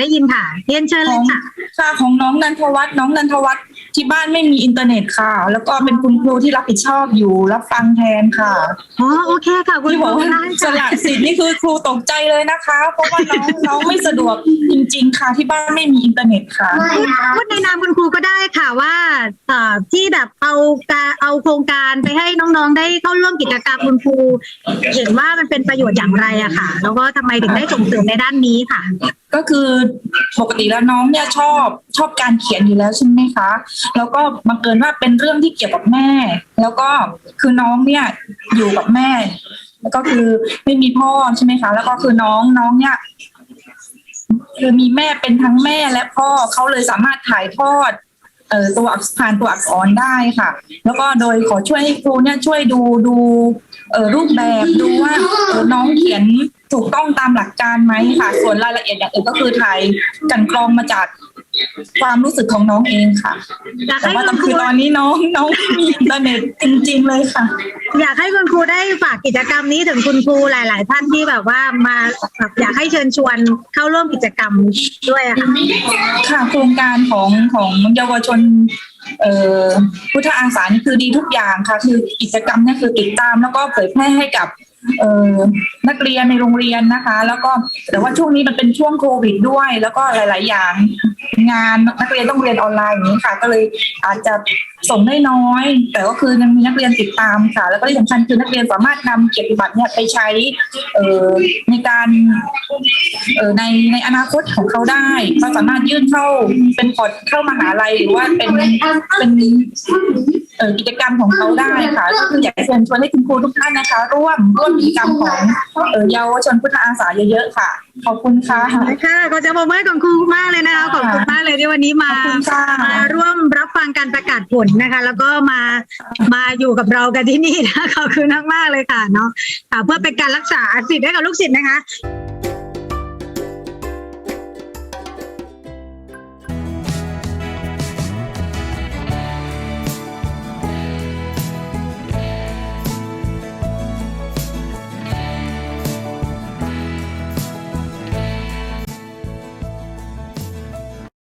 ได้ยินค่ะเรียนเชิญเลยค่ะ ค่ะของน้องนันทวัฒน์น้องนันทวัฒน์ ที่บ้านไม่มีอินเทอร์เน็ตค่ะ แล้วก็เป็นคุณครูที่รับผิดชอบอยู่รับฟังแทนค่ะอ๋อโอเคค่ะคุณที่คบรูอกว่าได้สค่ะละสิทธิ์นี่คือครูตกใจเลยนะคะ เพราะว่าน้องน้องไม่สะดวกจริง ๆ ค่ะ ที่บ้านไม่มีอินเทอร์เน็ตค่ะพูดในนามคุณครูก็ได้ค่ะว่าเอ่อที่แบบเอาการเอาโครงการไปให้น้องๆ ได้เข้าร่วมกิจกรรมคุณครูเห็นว่ามันเป็นประโยชน์อย่างไรอะค่ะ แล้วก็ทำไมถึงได้ส่งเสริมในด้านนี้ค่ะ ก็คือ ปกติแล้วน้องเนี่ยชอบชอบการเขียนอยู่แล้วใช่ไหมคะ แล้วก็บังเอิญว่าเป็นเรื่องที่เกี่ยวกับแม่ แล้วก็คือน้องเนี่ยอยู่กับแม่แล้วก็คือไม่มีพ่อใช่ไหมคะ แล้วก็คือน้องน้องเนี่ยคือมีแม่เป็นทั้งแม่และพ่อเขาเลยสามารถถ่ายทอดเอ่อตัวอักษผ่านตัวอักษรได้ค่ะ แล้วก็โดยขอช่วยให้ครูเนี่ยช่วยดูดูเอ่อรูปแบบดูว่าน้องเขียน ถูกต้องตามหลักการไหมค่ะ ส่วนรายละเอียดอย่างอื่นก็คือถ่ายกลันกรองมาจากความรู้สึกของน้องเองค่ะอยากแต่ให้ว่าคุณคคืรูอตอนนี้น้องน้องไม่มีอินเทอร์เน็ตจริง ๆ เลยค่ะ อยากให้คุณครูได้ฝากกิจกรรมนี้ถึงคุณครูหลาย ๆ ท่านที่แบบว่ามาแบบอยากให้เชิญชวนเข้าร่วมกิจกรรมด้วยอะค่ะ ค่ะโครงการของของเยาวชน เอ่อพุทธอาสานี่คือดีทุกอย่างค่ะ คือกิจกรรมเนี่ยคือติดตามแล้วก็เผยแพร่ให้กับ เอ่อนักเรียนในโรงเรียนนะคะ แล้วก็แต่ว่าช่วงนี้มันเป็นช่วงโควิดด้วย แล้วก็หลาย ๆ อย่าง งานนักเรียนต้องเรียนออนไลน์อย่างนี้ค่ะ ก็เลยอาจจะส่งได้น้อย แต่ก็คือยังมีนักเรียนติดตามค่ะ แล้วก็ที่สำคัญคือนักเรียนสามารถนำเกียรติบัตรเนี่ยไปใช้เอ่อในการเอ่อในในอนาคตของเขาได้เขาสามารถยื่นเข้าเป็นพอร์ตเข้ามหาลัยหรือว่าเป็นเป็น กิจกรรมของเขาได้ค่ะก็คืออยากจะเชิญชวนให้คุณครูทุกท่านนะคะ ร่วมร่วมกิจกรรมของเอ่อเยาวชนพุทธอาสาเยอะๆค่ะ ขอบคุณค่ะค่ะก็จะบอกว่าของครูมากเลยนะคะขอบคุณมากเลยที่วันนี้มาขอบคุณค่ะมาร่วมรับฟังการประกาศผลนะคะ แล้วก็มามาอยู่กับเรากันที่นี่นะขอบคุณมากๆเลยค่ะเนาะค่ะเพื่อเป็นการรักษาสิทธิ์ให้กับลูกศิษย์นะคะ